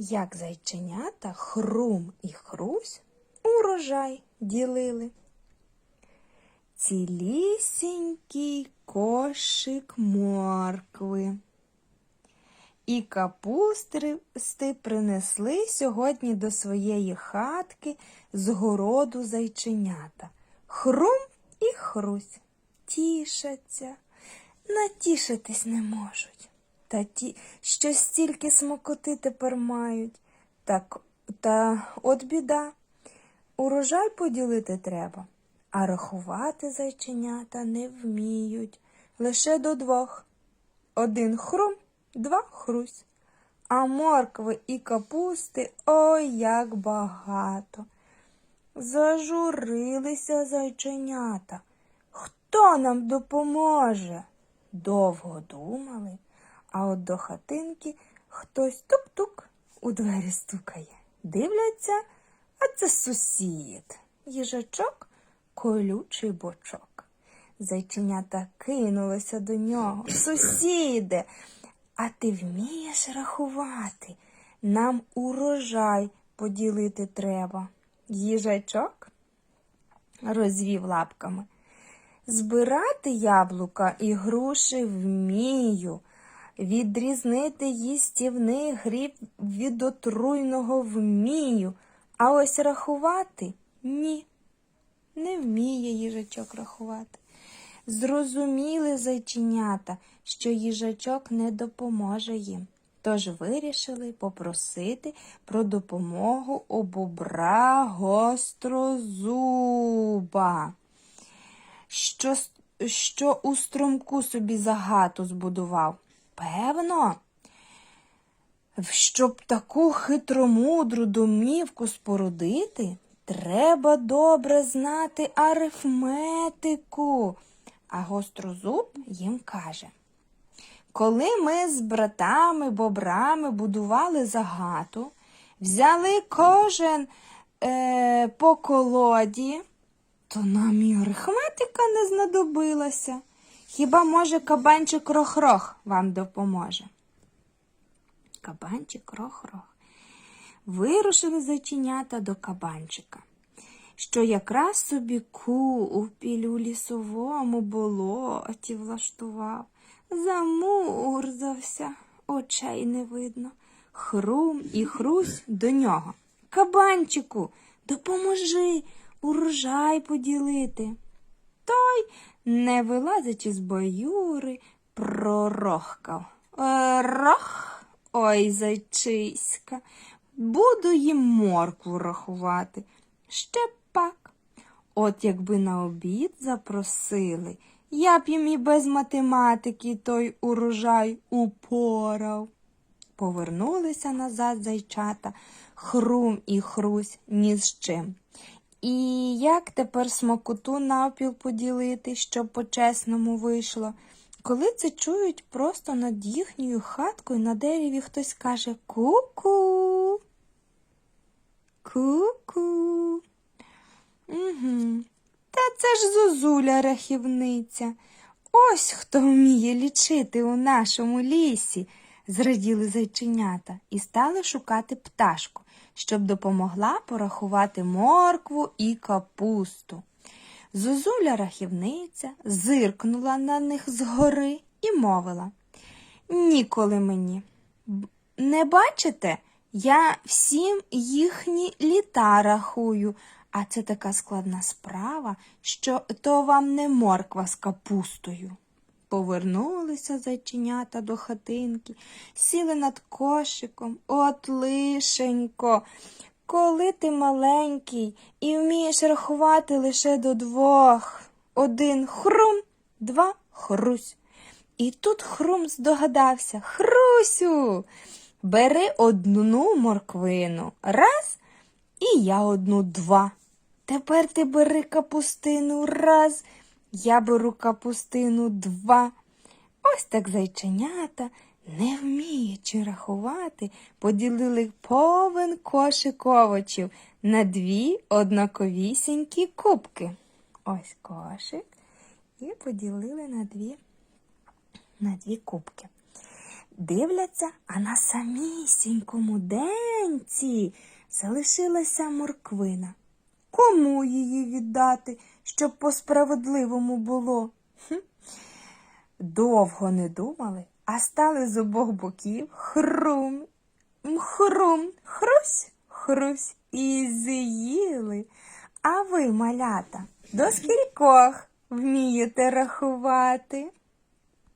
як зайченята Хрум і Хрусь урожай ділили. Цілісінький кошик моркви. І капусти принесли сьогодні до своєї хатки з городу зайченята. Хрум і хрусь тішаться, натішитись не можуть. Та ті, що стільки смакоти тепер мають. Так, та от біда. Урожай поділити треба, а рахувати зайченята не вміють. Лише до двох. Один хрум, два хрусь. А моркви і капусти ой як багато. Зажурилися зайченята. Хто нам допоможе? Довго думали, а от до хатинки хтось тук-тук у двері стукає. Дивляться, а це сусід. Їжачок колючий бочок. Зайченята кинулися до нього. Сусіде, а ти вмієш рахувати? Нам урожай поділити треба. Їжачок розвів лапками. Збирати яблука і груші вмію, відрізнити їстівний гріб від отруйного вмію, а ось рахувати ні. Не вміє їжачок рахувати. Зрозуміли зайченята, що їжачок не допоможе їм. Тож вирішили попросити про допомогу у бобра гострозуба, що, що у струмку собі загату збудував. Певно, щоб таку хитромудру домівку спорудити, треба добре знати арифметику. А гострозуб їм каже. Коли ми з братами бобрами будували загату, взяли кожен е, по колоді, то нам і арифметика не знадобилася. Хіба, може, кабанчик рох-рох вам допоможе? Кабанчик рох-рох. Вирушили зайченята до кабанчика, що якраз собі купіль у пілю лісовому болоті влаштував. Замурзався, очей не видно. Хрум і хрусь до нього. Кабанчику, допоможи урожай поділити. Той, не вилазячи з баюри, пророхкав. «Е, Рох, ой, зайчиська, буду їм моркву рахувати. Ще пак. От якби на обід запросили, я б їм і без математики той урожай упорав. Повернулися назад зайчата, хрум і хрусь ні з чим. І як тепер смакоту навпіл поділити, щоб по-чесному вийшло? Коли це чують просто над їхньою хаткою на дереві хтось каже ку-ку. Ку-ку. Угу. Та це ж зозуля рахівниця. Ось хто вміє лічити у нашому лісі, зраділи зайченята і стали шукати пташку, щоб допомогла порахувати моркву і капусту. Зозуля рахівниця зиркнула на них згори і мовила Ніколи мені. Не бачите? Я всім їхні літа рахую, а це така складна справа, що то вам не морква з капустою. Повернулися зайченята до хатинки, сіли над кошиком. От лишенько, коли ти маленький і вмієш рахувати лише до двох. Один хрум, два хрусь. І тут хрум здогадався Хрусю, бери одну морквину. Раз, і я одну два. Тепер ти бери капустину раз, я беру капустину два. Ось так зайченята, не вміючи рахувати, поділили повен кошик овочів на дві однаковісінькі кубки. Ось кошик і поділили на дві, на дві кубки. Дивляться, а на самісінькому денці залишилася морквина. Кому її віддати, щоб по справедливому було? Довго не думали, а стали з обох боків хрум, хрум, хрусь, хрусь і з'їли. А ви, малята, до скількох вмієте рахувати?